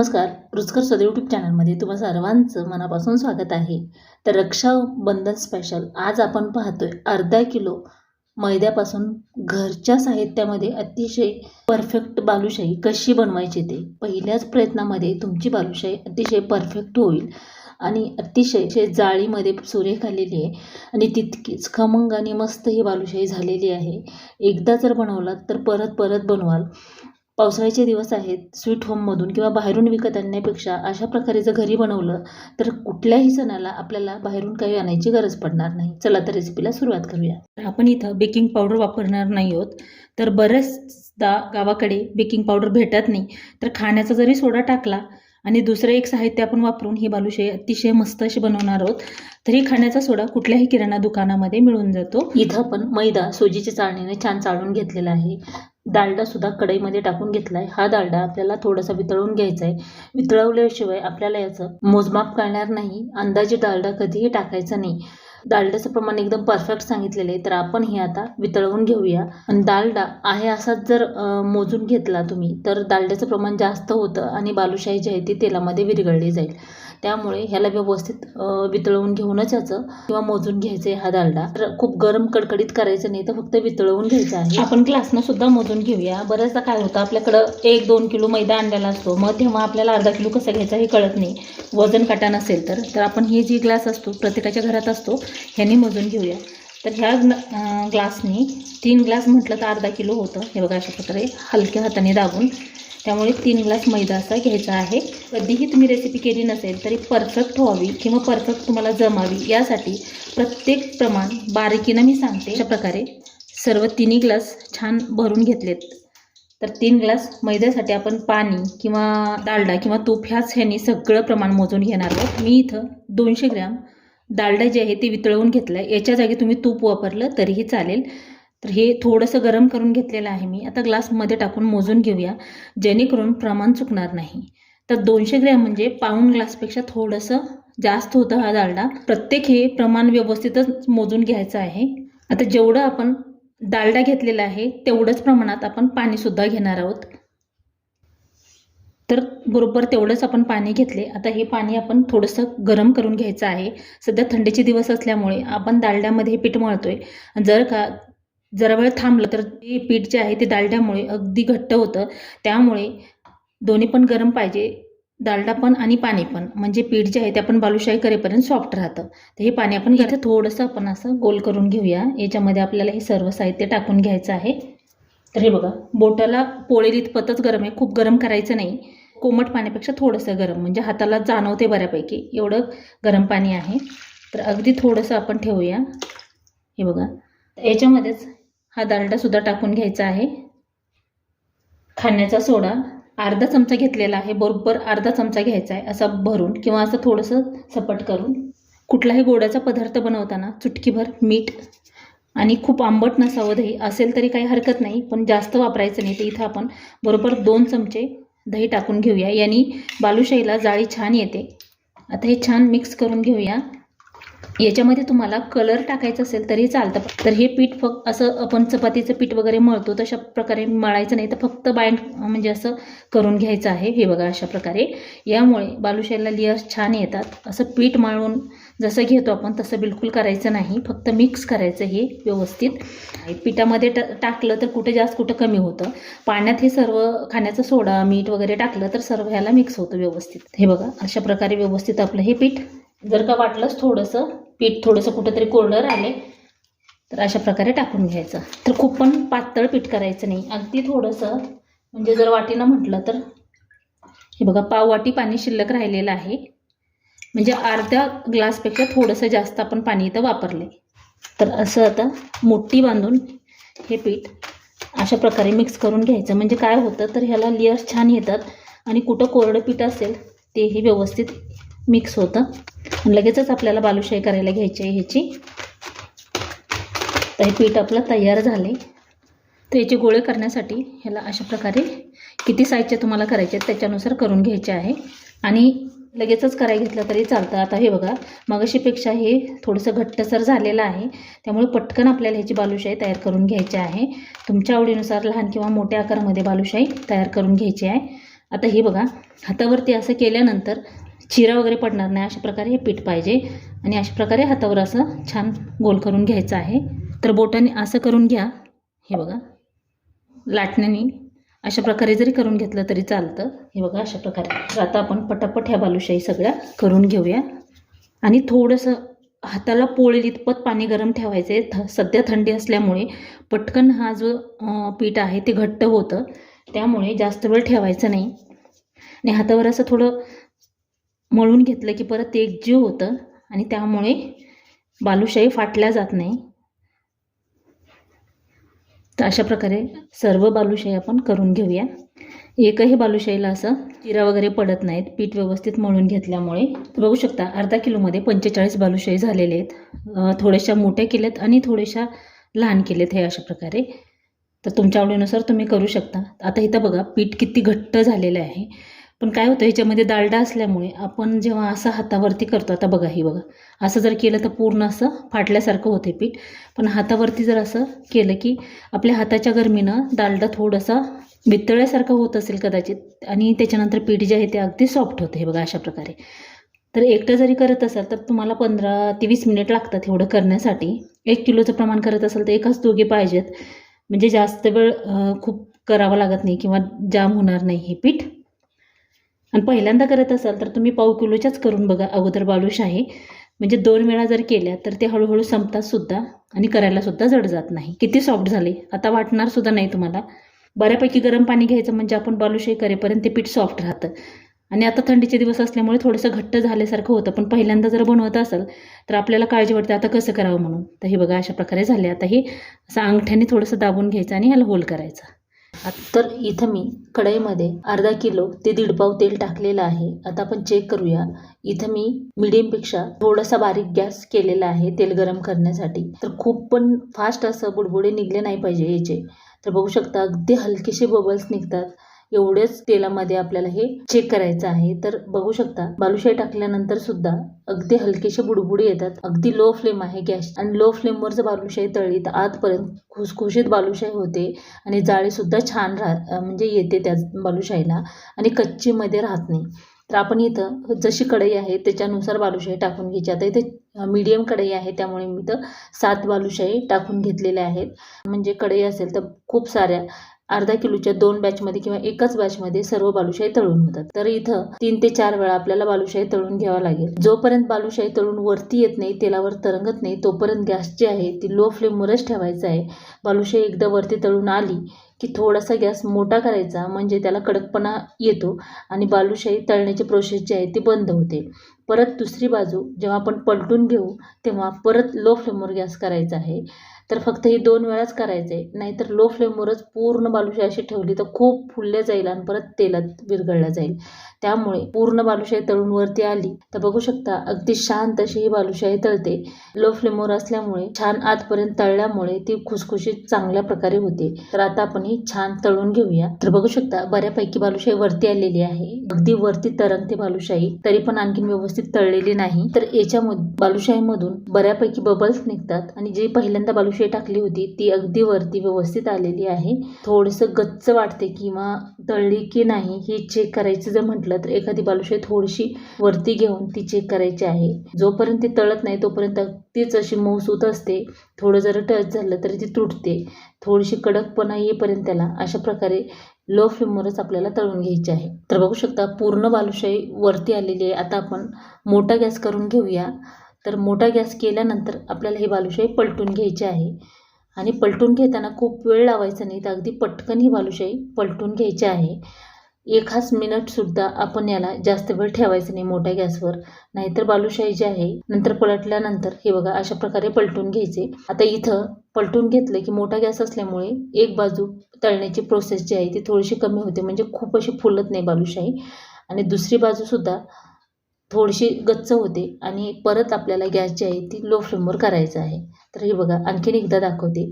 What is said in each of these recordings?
नमस्कार. रुचकर सद यूट्यूब चॅनलमध्ये तुम्हा सर्वांचं मनापासून स्वागत आहे. तर रक्षाबंधन स्पेशल आज आपण पाहतोय अर्धा किलो मैद्यापासून घरच्या साहित्यामध्ये अतिशय परफेक्ट बालुशाही कशी बनवायची ते पहिल्याच प्रयत्नामध्ये तुमची बालुशाही अतिशय परफेक्ट होईल आणि अतिशय जाळीमध्ये सुरेख आलेली आहे आणि तितकीच खमंग आणि मस्त ही बालुशाही झालेली आहे. एकदा जर बनवलात तर परत परत बनवाल. पावसाळ्याचे दिवस आहेत स्वीट होममधून किंवा बाहेरून विकत आणण्यापेक्षा अशा प्रकारे जर घरी बनवलं तर कुठल्याही सणाला आपल्याला बाहेरून काही आणायची गरज पडणार नाही. चला तर रेसिपीला सुरुवात करूया. तर आपण इथं बेकिंग पावडर वापरणार नाही आहोत. तर बऱ्याचदा गावाकडे बेकिंग पावडर भेटत नाही. तर खाण्याचा जरी सोडा टाकला आणि दुसरं एक साहित्य आपण वापरून ही बालुशाही अतिशय मस्त अशी बनवणार आहोत तर ही खाण्याचा सोडा कुठल्याही किराणा दुकानामध्ये मिळून जातो. इथं आपण मैदा सोजीच्या चाळणीने छान चाळून घेतलेला आहे. डालडासुद्धा कढईमध्ये टाकून घेतला आहे हा डालडा आपल्याला थोडासा वितळवून घ्यायचा आहे वितळवल्याशिवाय आपल्याला याचं मोजमाप कळणार नाही. अंदाजे डालडा कधीही टाकायचा नाही. डालड्याचं प्रमाण एकदम परफेक्ट सांगितलेलं आहे. तर आपण हे आता वितळवून घेऊया. आणि डालडा आहे असाच जर मोजून घेतला तुम्ही तर डालड्याचं प्रमाण जास्त होतं आणि बालुशाही जी आहे ती तेलामध्ये विरघळली जाईल. त्यामुळे ह्याला व्यवस्थित वितळवून घेऊनच याचं किंवा मोजून घ्यायचं आहे हा दालडा. तर खूप गरम कडकडीत करायचं नाही तर फक्त वितळवून घ्यायचं आहे. आपण ग्लासनं सुद्धा मोजून घेऊया. बऱ्याचदा काय होतं आपल्याकडं एक दोन किलो मैदा आणलेला असतो. मग तेव्हा आपल्याला अर्धा किलो कसा घ्यायचा हे कळत नाही. वजन काटा नसेल तर आपण हे जी ग्लास असतो प्रत्येकाच्या घरात असतो ह्याने मोजून घेऊया. तर ह्या ग्लासने ग्लासनी तीन ग्लास म्हटलं तर अर्धा किलो होतं. हे बघा अशा प्रकारे हलक्या हाताने दाबून. त्यामुळे तीन ग्लास मैदा असा घ्यायचा आहे. कधीही तुम्ही रेसिपी केली नसेल तरी परफेक्ट व्हावी किंवा परफेक्ट तुम्हाला जमावी यासाठी प्रत्येक प्रमाण बारीकीनं मी सांगते. अशा प्रकारे सर्व तिन्ही ग्लास छान भरून घेतलेत. तर तीन ग्लास मैद्यासाठी आपण पाणी किंवा डालडा किंवा तूप ह्याच ह्यानी सगळं प्रमाण मोजून घेणार आहोत. मी इथं दोनशे ग्रॅम डालडा जे आहे ते वितळवून घेतलं आहे याच्या जागी तुम्ही तूप वापरलं तरीही चालेल. तर हे थोडंसं गरम करून घेतलेलं आहे मी. आता ग्लासमध्ये टाकून मोजून घेऊया. जेणेकरून प्रमाण चुकणार नाही. तर दोनशे ग्रॅम म्हणजे पाऊण ग्लासपेक्षा थोडंसं जास्त होतं हा डालडा प्रत्येक हे प्रमाण व्यवस्थितच मोजून घ्यायचं आहे. आता जेवढं आपण डालडा घेतलेला आहे तेवढंच प्रमाणात आपण पाणीसुद्धा घेणार आहोत. तर बरोबर तेवढंच आपण पाणी घेतले. आता हे पाणी आपण थोडंसं गरम करून घ्यायचं आहे. सध्या थंडीचे दिवस असल्यामुळे आपण दालड्यामध्ये हे पीठ मळतोय. जर का जरा वेळ थांबलं तर ते पीठ जे आहे ते दालड्यामुळे अगदी घट्ट होतं. त्यामुळे दोन्ही पण गरम पाहिजे. दालडा पण आणि पाणी पण. म्हणजे पीठ जे आहे ते आपण बालुशाही करेपर्यंत सॉफ्ट राहतं. तर हे पाणी आपण इथं थोडंसं आपण असं गोल करून घेऊया. याच्यामध्ये आपल्याला हे सर्व साहित्य टाकून घ्यायचं आहे. तर हे बघा बोटाला पोळेल इतपतच गरम आहे. खूप गरम करायचं नाही. कोमट पाण्यापेक्षा थोडंसं गरम म्हणजे हाताला जाणवते बऱ्यापैकी. एवढं गरम पाणी आहे. तर अगदी थोडंसं आपण ठेवूया. हे बघा. याच्यामध्येच हा दालडासुद्धा टाकून घ्यायचा आहे. खाण्याचा सोडा. अर्धा चमचा घेतलेला आहे. बरोबर अर्धा चमचा घ्यायचा आहे. असा भरून किंवा असं थोडंसं सपट करून. कुठलाही गोड्याचा पदार्थ बनवताना चुटकीभर मीठ आणि खूप आंबट नसावं दही असेल तरी काही हरकत नाही पण जास्त वापरायचं नाही. तर इथं आपण बरोबर दोन चमचे दही टाकून घेऊया. यांनी बालुशाहीला जाळी छान येते. आता हे छान मिक्स करून घेऊया. याच्यामध्ये तुम्हाला कलर टाकायचा असेल तरी चालतं. तर हे पीठ फक्त असं आपण चपातीचं पीठ वगैरे मळतो तशा प्रकारे मळायचं नाही. तर फक्त बाइंड म्हणजे असं करून घ्यायचं आहे. हे बघा अशा प्रकारे. यामुळे बालुशाहीला लेअर्स छान येतात. असं पीठ मळून जसं घेतो आपण तसं बिलकुल करायचं नाही. फक्त मिक्स करायचं हे व्यवस्थित. पिठामध्ये ट टाकलं तर कुठे जास्त कुठं कमी होतं. पाण्यात हे सर्व खाण्याचा सोडा मीठ वगैरे टाकलं तर सर्व ह्याला मिक्स होतं व्यवस्थित. हे बघा अशा प्रकारे व्यवस्थित आपलं हे पीठ. जर का वाटलंच थोडंसं पीठ थोडंसं कुठंतरी कोरडं राहिले तर अशा प्रकारे टाकून घ्यायचं. तर खूप पण पातळ पीठ करायचं नाही. अगदी थोडंसं म्हणजे जर वाटीनं म्हटलं तर. हे बघा पाव वाटी पाणी शिल्लक राहिलेलं आहे. म्हणजे अर्ध्या ग्लासपेक्षा थोडंसं जास्त आपण पाणी इथं वापरले तर असं आता मोठी बांधून हे पीठ अशा प्रकारे मिक्स करून घ्यायचं. म्हणजे काय होतं तर ह्याला लेअर्स छान येतात आणि कुठं कोरडं पीठ असेल तेही व्यवस्थित मिक्स होतं. लगेचच आपल्याला बालुशाही करायला घ्यायची आहे ह्याची. तर हे पीठ आपलं तयार झाले तर याचे गोळे करण्यासाठी ह्याला अशा प्रकारे किती साईजचे तुम्हाला करायचे आहेत त्याच्यानुसार करून घ्यायचे आहे. आणि लगेचच करायला घेतलं तरी चालतं. आता हे बघा मगाशीपेक्षा हे थोडंसं घट्टसर झालेलं आहे. त्यामुळे पटकन आपल्याला ह्याची बालुशाही तयार करून घ्यायची आहे. तुमच्या आवडीनुसार लहान किंवा मोठ्या आकारामध्ये बालुशाही तयार करून घ्यायची आहे. आता हे बघा हातावरती असं केल्यानंतर चिरा वगैरे पडणार नाही अशा प्रकारे हे पीठ पाहिजे. आणि अशा प्रकारे हातावर असं छान गोल करून घ्यायचं आहे. तर बोटाने असं करून घ्या. हे बघा लाटण्याने अशा प्रकारे जरी करून घेतलं तरी चालतं. हे बघा अशा प्रकारे. तर आता आपण पटापट ह्या बालुशाही सगळ्या करून घेऊया. आणि थोडंसं हाताला पोळेल इतपत पाणी गरम ठेवायचं आहे थ सध्या थंडी असल्यामुळे पटकन हा जो पीठ आहे ते घट्ट होतं. त्यामुळे जास्त वेळ ठेवायचं नाही. आणि हातावर असं थोडं मळून घेतलं की परत एक एकजीव होतं. आणि त्यामुळे बालुशाही फाटल्या जात नाही. तर अशा प्रकारे सर्व बालुशाही आपण करून घेऊया. एकही बालुशाहीला असं चिरा वगैरे पडत नाहीत. पीठ व्यवस्थित मळून घेतल्यामुळे. बघू शकता अर्धा किलोमध्ये पंचेचाळीस बालुशाही झालेले आहेत. थोड्याशा मोठ्या केल्यात आणि थोड्याशा लहान केलेत हे अशा प्रकारे. तर तुमच्या आवडीनुसार तुम्ही करू शकता. आता इथं बघा पीठ किती घट्ट झालेलं आहे. पण काय होतं ह्याच्यामध्ये डालडा असल्यामुळे आपण जेव्हा असं हातावरती करतो आता बघा ही बघा. असं जर केलं तर पूर्ण असं फाटल्यासारखं होते पीठ. पण हातावरती जर असं केलं की आपल्या हाताच्या गरमीनं डालडा थोडासा वितळल्यासारखं होत असेल कदाचित आणि त्याच्यानंतर पीठ जे आहे ते अगदी सॉफ्ट होते हे बघा अशा प्रकारे. तर एकटं जरी करत असाल तर तुम्हाला पंधरा ते वीस मिनिट लागतात एवढं करण्यासाठी. एक किलोचं प्रमाण करत असाल तर एकाच दोघे पाहिजेत. म्हणजे जास्त वेळ खूप करावं लागत नाही किंवा जाम होणार नाही हे पीठ. आणि पहिल्यांदा करत असाल तर तुम्ही पाव किलोच्याच करून बघा अगोदर बालुशाही. म्हणजे दोन वेळा जर केल्या तर ते हळूहळू संपतात सुद्धा आणि करायला सुद्धा जड जात नाही. किती सॉफ्ट झाले. आता वाटणार सुद्धा नाही तुम्हाला. बऱ्यापैकी गरम पाणी घ्यायचं म्हणजे आपण बालुशाही करेपर्यंत ते पीठ सॉफ्ट राहतं. आणि आता थंडीचे दिवस असल्यामुळे थोडंसं घट्ट झाल्यासारखं होतं. पण पहिल्यांदा जर बनवत असाल तर आपल्याला काळजी वाटते आता कसं करावं म्हणून. तर हे बघा अशा प्रकारे झाले. आता हे असं अंगठ्याने थोडंसं दाबून घ्यायचं आणि ह्याला होल करायचा. तर इथं मी कढईमध्ये अर्धा किलो ते दीड पाव तेल टाकलेलं आहे. आता आपण चेक करूया. इथं मी मिडियमपेक्षा थोडासा बारीक गॅस केलेला आहे तेल गरम करण्यासाठी. तर खूप पण फास्ट असं बुडबुडे निघले नाही पाहिजे याचे. तर बघू शकता अगदी हलकेसे बबल्स निघतात. एवढ्याच तेलामध्ये आपल्याला हे चेक करायचं आहे. तर बघू शकता बालुशाही टाकल्यानंतर सुद्धा अगदी हलकेसे बुडबुडे येतात. अगदी लो फ्लेम आहे गॅस. आणि लो फ्लेमवर जर बालुशाही तळली तर आतपर्यंत खुसखुशीत बालुशाही होते. आणि जाळीसुद्धा छान राह म्हणजे येते त्या बालुशाहीला. आणि कच्चीमध्ये राहत नाही. तर आपण इथं जशी कढई आहे त्याच्यानुसार बालुशाही टाकून घ्यायची. आता इथे मीडियम कढई आहे त्यामुळे मी इथं सात बालुशाही टाकून घेतलेल्या आहेत. म्हणजे कढई असेल तर खूप साऱ्या अर्धा किलोच्या दोन बॅचमध्ये किंवा एकाच बॅचमध्ये सर्व बालुशाही तळून होतात तर इथं तीन ते चार वेळा आपल्याला बालुशाही तळून घ्यावा लागेल. जोपर्यंत बालुशाही तळून वरती येत नाही तेलावर तरंगत नाही तोपर्यंत गॅस जी आहे ती लो फ्लेमवरच ठेवायचा आहे. बालुशाही एकदा वरती तळून आली की थोडासा गॅस मोठा करायचा म्हणजे त्याला कडकपणा येतो आणि बालुशाही तळण्याची प्रोसेस जी आहे ती बंद होते. परत दुसरी बाजू जेव्हा आपण पलटून घेऊ तेव्हा परत लो फ्लेमवर गॅस करायचा आहे. तर फक्त ही दोन वेळाच करायचं. आहे नाहीतर लो फ्लेमवरच पूर्ण बालुशाही अशी ठेवली तर खूप फुलल्या जाईल आणि परत तेलात विरघळला जाईल. त्यामुळे पूर्ण बालुशाही तळून वरती आली. तर बघू शकता अगदी शांत अशी ही बालुशाही तळते. लो फ्लेमवर असल्यामुळे छान आतपर्यंत तळल्यामुळे ती खुसखुशीत चांगल्या प्रकारे होते. तर आता आपण ही छान तळून घेऊया. तर बघू शकता बऱ्यापैकी बालुशाही वरती आलेली आहे. अगदी वरती तरंगते बालुशाही तरी पण आणखीन व्यवस्थित तळलेली नाही. तर याच्या बालुशाहीमधून बऱ्यापैकी बबल्स निघतात आणि जी पहिल्यांदा बालुशाही टाकली होती ती अगदी वरती व्यवस्थित आलेली आहे. थोडंसं गच्च वाटते किंवा तळली की नाही हे चेक करायचं जर म्हटलं म्हटलं तर एखादी बालुशाही थोडीशी वरती घेऊन ती चेक करायची आहे. जोपर्यंत ती तळत नाही तोपर्यंत तीच अशी मऊसूत असते. थोडं जर टच झालं तरी ती तुटते. थोडीशी कडकपणा येईपर्यंत त्याला अशा प्रकारे लो फ्लेमवरच आपल्याला तळून घ्यायची आहे. तर बघू शकता पूर्ण बालुशाही वरती आलेली आहे. आता आपण मोठा गॅस करून घेऊया. तर मोठा गॅस केल्यानंतर आपल्याला ही बालुशाही पलटून घ्यायची आहे. आणि पलटून घेताना खूप वेळ लावायचा नाही. तर अगदी पटकन ही बालुशाही पलटून घ्यायची आहे. एखाच मिनिटसुद्धा आपण याला जास्त वेळ ठेवायचं नाही मोठ्या गॅसवर नाहीतर बालुशाही जी आहे नंतर पलटल्यानंतर हे बघा अशा प्रकारे पलटून घ्यायचे. आता इथं पलटून घेतलं की मोठा गॅस असल्यामुळे एक बाजू तळण्याची प्रोसेस जी आहे ती थोडीशी कमी होते. म्हणजे खूप अशी फुलत नाही बालुशाही. आणि दुसरी बाजूसुद्धा थोडीशी गच्च होते आणि परत आपल्याला गॅस जी आहे ती लो फ्लेमवर करायचं आहे. तर हे बघा आणखीन एकदा दाखवते.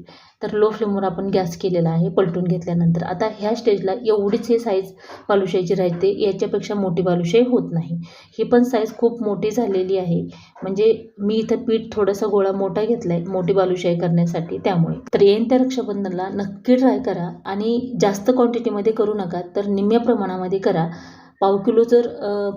तर लो फ्लेमवर आपण गॅस केलेला आहे पलटून घेतल्यानंतर. आता ह्या स्टेजला एवढीच ही साईज बालुशाहीची राहते याच्यापेक्षा मोठी बालुशाही होत नाही. ही पण साईज खूप मोठी झालेली आहे. म्हणजे मी इथं पीठ थोडासा गोळा मोठा घेतला आहे मोठी बालुशाही करण्यासाठी त्यामुळे. तर येईन त्या रक्षाबंधनला नक्की ट्राय करा. आणि जास्त क्वांटिटीमध्ये करू नका तर निम्म्या प्रमाणामध्ये करा. पाव किलो जर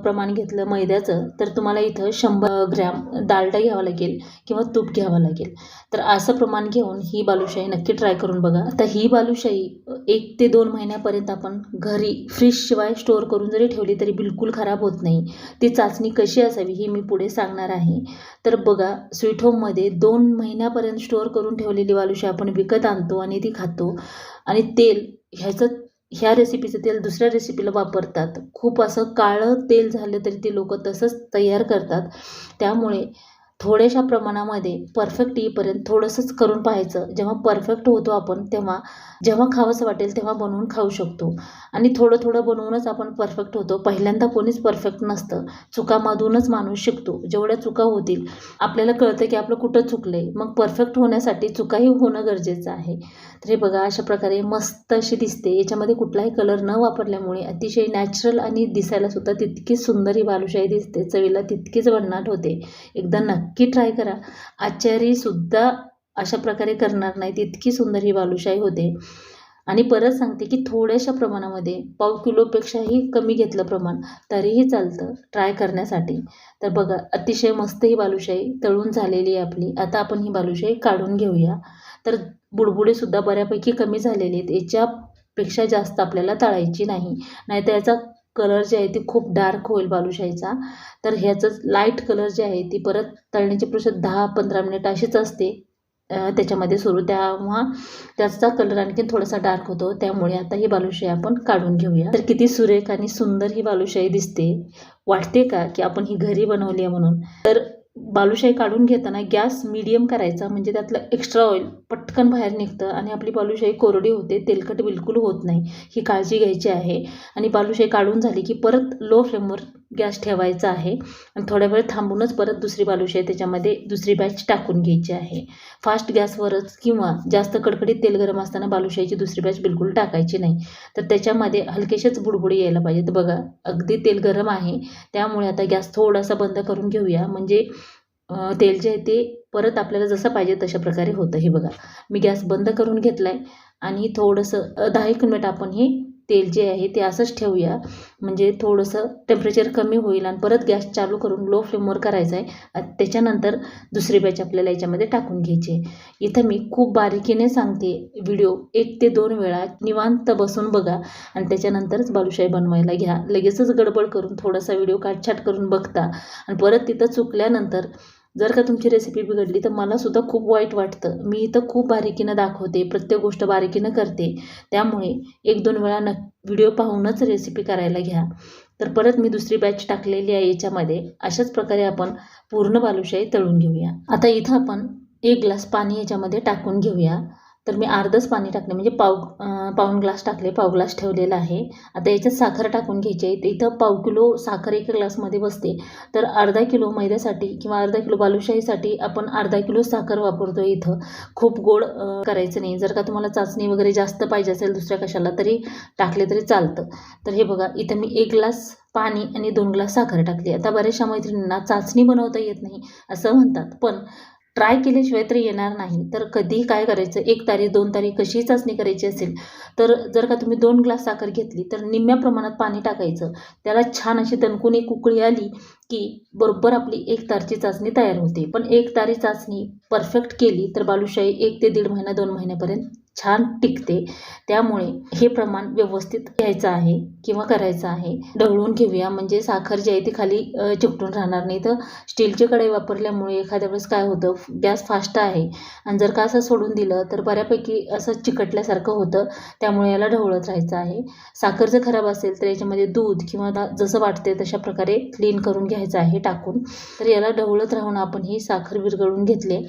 प्रमाण घेतलं मैद्याचं तर तुम्हाला इथं शंभर ग्रॅम डालडा घ्यावा लागेल किंवा तूप घ्यावं लागेल. तर असं प्रमाण घेऊन ही बालुशाही नक्की ट्राय करून बघा. तर ही बालुशाही एक ते दोन महिन्यापर्यंत आपण घरी फ्रीजशिवाय स्टोअर करून जरी ठेवली तरी बिलकुल खराब होत नाही. ती चाचणी कशी असावी ही मी पुढे सांगणार आहे. तर बघा स्वीट होममध्ये दोन महिन्यापर्यंत स्टोअर करून ठेवलेली बालुशाही आपण विकत आणतो आणि ती खातो. आणि तेल ह्याचं ह्या रेसिपीचं तेल दुसऱ्या रेसिपीला वापरतात. खूप असं काळं तेल झालं तरी ते लोक तसंच तयार करतात. त्यामुळे थोड्याशा प्रमाणामध्ये परफेक्ट येईपर्यंत थोडंसंच करून पाहायचं. जेव्हा परफेक्ट होतो आपण तेव्हा जेव्हा खावंसं वाटेल तेव्हा बनवून खाऊ शकतो. आणि थोडं थोडं बनवूनच आपण परफेक्ट होतो. पहिल्यांदा कोणीच परफेक्ट नसतं. चुकामधूनच माणूस शिकतो. जेवढ्या चुका होतील आपल्याला कळतं की आपलं कुठं चुकलं आहे मग परफेक्ट होण्यासाठी चुकाही होणं गरजेचं आहे. तर हे बघा अशा प्रकारे मस्त अशी दिसते. याच्यामध्ये कुठलाही कलर न वापरल्यामुळे अतिशय नॅचरल आणि दिसायला सुद्धा तितकीच सुंदर ही बालुशाही दिसते. चवीला तितकीच भन्नाट होते. एकदा नक्की ट्राय करा. आचारीसुद्धा अशा प्रकारे करणार नाहीत. इतकी सुंदर ही बालुशाही होते. आणि परत सांगते की थोड्याशा प्रमाणामध्ये पाव किलोपेक्षाही कमी घेतलं प्रमाण तरीही चालतं ट्राय करण्यासाठी. तर बघा अतिशय मस्त ही बालुशाही तळून झालेली आहे आपली. आता आपण ही बालुशाही काढून घेऊया. तर बुडबुडेसुद्धा बऱ्यापैकी कमी झालेले आहेत. याच्यापेक्षा जास्त आपल्याला तळायची नाही. नाहीतर याचा कलर जे आहे ते खूप डार्क होईल बालुशाहीचा. तर ह्याचं लाइट कलर जे आहे ती परत तळण्याची प्रोसेस दहा पंधरा मिनिट अशीच असते. त्याच्यामध्ये सुरू. तेव्हा त्याचा कलर आणखी थोडासा डार्क होतो. त्यामुळे आता ही बालुशाही आपण काढून घेऊया. तर किती सुरेख आणि सुंदर ही बालुशाही दिसते. वाटते का की आपण ही घरी बनवली आहे म्हणून? तर बालुशाही काढून घेताना गॅस मीडियम करायचा. म्हणजे त्यातलं एक्स्ट्रा ऑइल पटकन बाहेर निघतं आणि आपली बालुशाही कोरडी होते. तेलकट बिलकुल होत नाही. ही काळजी घ्यायची आहे. आणि बालुशाही काढून झाली की परत लो फ्लेमवर गॅस ठेवायचा आहे. आणि थोड्या वेळ थांबूनच परत दुसरी बालुशाही त्याच्यामध्ये दुसरी बॅच टाकून घ्यायची आहे. फास्ट गॅसवरच किंवा जास्त कडकडीत तेल गरम असताना बालुशाहीची दुसरी बॅच बिलकुल टाकायची नाही. तर त्याच्यामध्ये हलकेशेच बुडबुडी यायला पाहिजेत. बघा अगदी तेल गरम आहे. त्यामुळे आता गॅस थोडासा बंद करून घेऊया. म्हणजे तेल जे आहे ते परत आपल्याला जसं पाहिजे तशा प्रकारे होतं. हे बघा मी गॅस बंद करून घेतला आहे आणि थोडंसं दहा एक मिनिट आपण हे तेल जे आहे ते असंच ठेवूया. म्हणजे थोडंसं टेम्परेचर कमी होईल आणि परत गॅस चालू करून लो फ्लेमवर करायचा आहे. आणि त्याच्यानंतर दुसरी बॅच आपल्याला याच्यामध्ये टाकून घ्यायची आहे. इथं मी खूप बारीकीने सांगते. व्हिडिओ एक ते दोन वेळा निवांत बसून बघा. आणि त्याच्यानंतरच बालुशाही बनवायला घ्या. लगेचच गडबड करून थोडासा व्हिडिओ काटछाट करून बघता. आणि परत तिथं चुकल्यानंतर जर का तुमची रेसिपी बिघडली तर मला सुद्धा खूप वाईट वाटतं. मी इथं खूप बारीकीनं दाखवते प्रत्येक गोष्ट बारीकीनं करते. त्यामुळे एक दोन वेळा न व्हिडिओ पाहूनच रेसिपी करायला घ्या. तर परत मी दुसरी बॅच टाकलेली आहे याच्यामध्ये. अशाच प्रकारे आपण पूर्ण बालुशाही तळून घेऊया. आता इथं आपण एक ग्लास पाणी याच्यामध्ये टाकून घेऊया. तर मी अर्धंच पाणी टाकले म्हणजे पाव पाऊण ग्लास टाकले पाव ग्लास ठेवलेला आहे. आता याच्यात साखर टाकून घ्यायची आहे. तर इथं पाव किलो साखर एका ग्लासमध्ये बसते. तर अर्धा किलो मैद्यासाठी किंवा अर्धा किलो बालुशाहीसाठी आपण अर्धा किलो साखर वापरतो इथं. खूप गोड करायचं नाही. जर का तुम्हाला चाचणी वगैरे जास्त पाहिजे असेल दुसऱ्या कशाला तरी टाकले तरी चालतं. तर हे बघा इथं मी एक ग्लास पाणी आणि दोन ग्लास साखर टाकली. आता बऱ्याचशा मैत्रिणींना चाचणी बनवता येत नाही असं म्हणतात. पण ट्राय केल्याशिवाय तर येणार नाही. तर कधी काय करायचं? एक तारीख दोन तारीख कशी चाचणी करायची असेल? तर जर का तुम्ही दोन ग्लास साखर घेतली तर निम्म्या प्रमाणात पाणी टाकायचं. त्याला छान अशी दणकून एक उकळी आली की बरोबर आपली एक तारची चाचणी तयार होते. पण एक तारी चाचणी परफेक्ट केली तर बालुशाही एक ते दीड महिना दोन महिन्यापर्यंत छान टिकते. त्यामुळे हे प्रमाण व्यवस्थित घ्यायचं आहे किंवा करायचं आहे. ढवळून घेऊया. म्हणजे साखर जी आहे ती खाली चिकटून राहणार नाही. तर स्टीलची कढई वापरल्यामुळे एखाद्या वेळेस काय होतं गॅस फास्ट आहे. आणि जर का असं सोडून दिलं तर बऱ्यापैकी असं चिकटल्यासारखं होतं. त्यामुळे याला ढवळत राहायचं आहे. साखर जर खराब असेल तर याच्यामध्ये दूध किंवा दा- जसं वाटते तशा प्रकारे क्लीन करून घ्यायचं आहे टाकून. तर याला ढवळत राहून आपण ही साखर विरघळून घेतले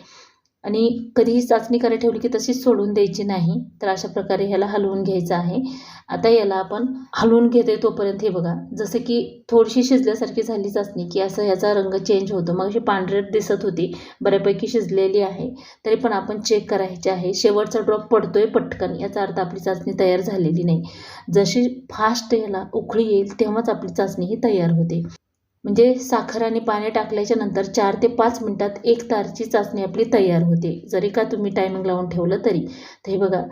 आणि कधीही चाचणी करायला ठेवली की तशीच सोडून द्यायची नाही तर अशा प्रकारे ह्याला हलवून घ्यायचं आहे. आता याला आपण हलवून घेते तोपर्यंत हे बघा जसं की थोडीशी शिजल्यासारखी झाली चाचणी की असं ह्याचा रंग चेंज होतो. मग अशी पांढरेट दिसत होती बऱ्यापैकी शिजलेली आहे. तरी पण आपण चेक करायचे आहे. शेवटचा ड्रॉप पडतोय पटकन याचा अर्थ आपली चाचणी तयार झालेली नाही. जशी फास्ट याला उकळी येईल तेव्हाच आपली चाचणी ही तयार होते. म्हणजे साखर आणि पाणी टाकल्याच्या नंतर चार ते पाच मिनटात एक तारची चाचणी आपली तयार होते. जरी का तुम्ही टायमिंग लावून ठेवलं तरी. तर हे बघा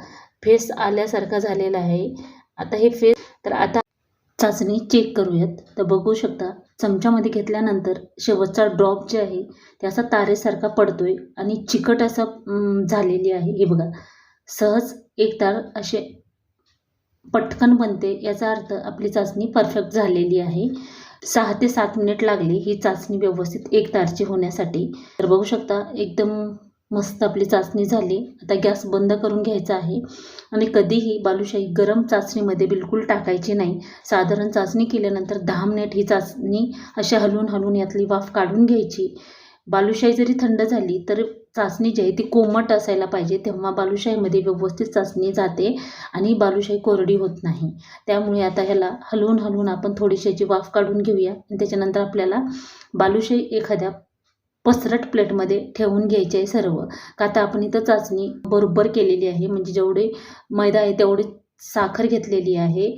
फेस आल्यासारखा झालेला आहे. आता हे फेस तर आता चाचणी चेक करूयात. तर बघू शकता चमच्यामध्ये घेतल्यानंतर शेवटचा ड्रॉप जे आहे ते असा तारेसारखा पडतोय आणि चिकट असा झालेली आहे. हे बघा सहज एक तार असे पटकन बनते याचा अर्थ आपली चाचणी परफेक्ट झालेली आहे. सहा ते सात मिनिट लागली ही चाचणी व्यवस्थित एक तारची होण्यासाठी. तर बघू शकता एकदम मस्त आपली चाचणी झाली. आता गॅस बंद करून घ्यायचा आहे. आणि कधीही बालुशाही गरम चाचणीमध्ये बिलकुल टाकायची नाही. साधारण चाचणी केल्यानंतर दहा मिनिट ही चाचणी अशी हलवून हलवून यातली वाफ काढून घ्यायची. बालुशाही जरी थंड झाली तर चाचणी जी आहे ती कोमट असायला पाहिजे तेव्हा बालुशाहीमध्ये व्यवस्थित चाचणी जाते आणि बालुशाही कोरडी होत नाही. त्यामुळे आता ह्याला हलवून हलवून आपण थोडीशी याची वाफ काढून घेऊया आणि त्याच्यानंतर आपल्याला बालुशाही एखाद्या पसरट प्लेटमध्ये ठेवून घ्यायची आहे सर्व. का आता आपण इथं चाचणी बरोबर केलेली आहे म्हणजे जेवढे मैदा आहे तेवढी साखर घेतलेली आहे.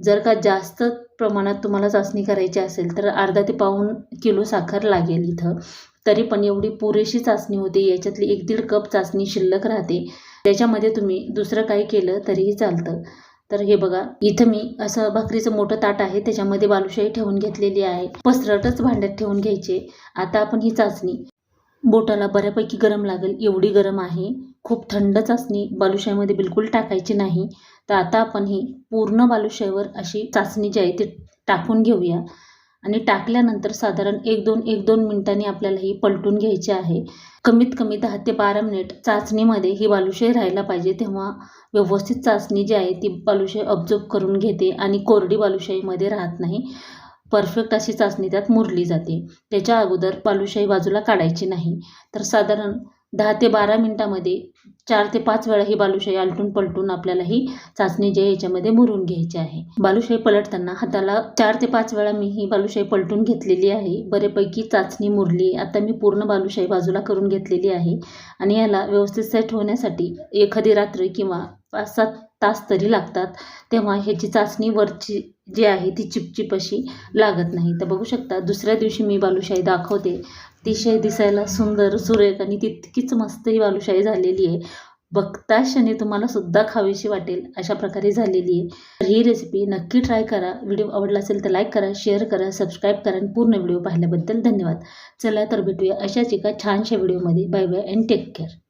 जर का जास्त प्रमाणात तुम्हाला चाचणी करायची असेल तर अर्धा ते पाऊण किलो साखर लागेल इथं. तरी पण एवढी पुरेशी चाचणी होते याच्यातली एक दीड कप चाचणी शिल्लक राहते. त्याच्यामध्ये तुम्ही दुसरं काही केलं तरीही चालतं. तर हे बघा इथं मी असं भाकरीचं मोठं ताट आहे त्याच्यामध्ये बालुशाही ठेवून घेतलेली आहे. पसरटच भांड्यात ठेवून घ्यायचे. आता आपण ही चाचणी. बोटाला बऱ्यापैकी गरम लागेल एवढी गरम आहे. खूप थंड चाचणी बालुशाहीमध्ये बिलकुल टाकायची नाही. तर आता आपण ही पूर्ण बालुशाहीवर अशी चाचणी जी आहे ती टाकून घेऊया. आणि टाकल्यानंतर साधारण एक दोन एक दोन मिनिटांनी आपल्याला ही पलटून घ्यायची आहे. कमीत कमी दहा ते बारा मिनिट चाचणीमध्ये ही बालुशाही राहायला पाहिजे तेव्हा व्यवस्थित चाचणी जी आहे ती बालुशाही ऑब्झर्व करून घेते आणि कोरडी बालुशाहीमध्ये राहत नाही. परफेक्ट अशी चाचणी त्यात मुरली जाते. त्याच्या अगोदर बालुशाही बाजूला काढायची नाही. तर साधारण दहा ते बारा मिनटामध्ये चार ते पाच वेळा ही बालुशाही आलटून पलटून आपल्याला ही चाचणी जे याच्यामध्ये मुरून घ्यायची आहे. बालुशाही पलटताना हाताला चार ते पाच वेळा मी ही बालुशाही पलटून घेतलेली आहे. बऱ्यापैकी चाचणी मुरली. आता मी पूर्ण बालुशाही बाजूला करून घेतलेली आहे. आणि याला व्यवस्थित सेट होण्यासाठी एखादी रात्र किंवा पाच सात तास तरी लागतात. तेव्हा ह्याची चाचणी वरची जी आहे ती चिपचिप अशी लागत नाही. तर बघू शकता दुसऱ्या दिवशी मी बालुशाही दाखवते. अतिशय दिसायला सुंदर सुरेख आणि तितकीच मस्त ही बालुशाही झालेली आहे. बघता क्षणी तुम्हाला सुद्धा खावीशी वाटेल अशा प्रकारे झालेली आहे. तर ही रेसिपी नक्की ट्राय करा. व्हिडिओ आवडला असेल तर लाईक करा शेअर करा सबस्क्राईब करा आणि पूर्ण व्हिडिओ पाहिल्याबद्दल धन्यवाद. चला तर भेटूया अशाच एका छानशा व्हिडिओमध्ये bye bye and take care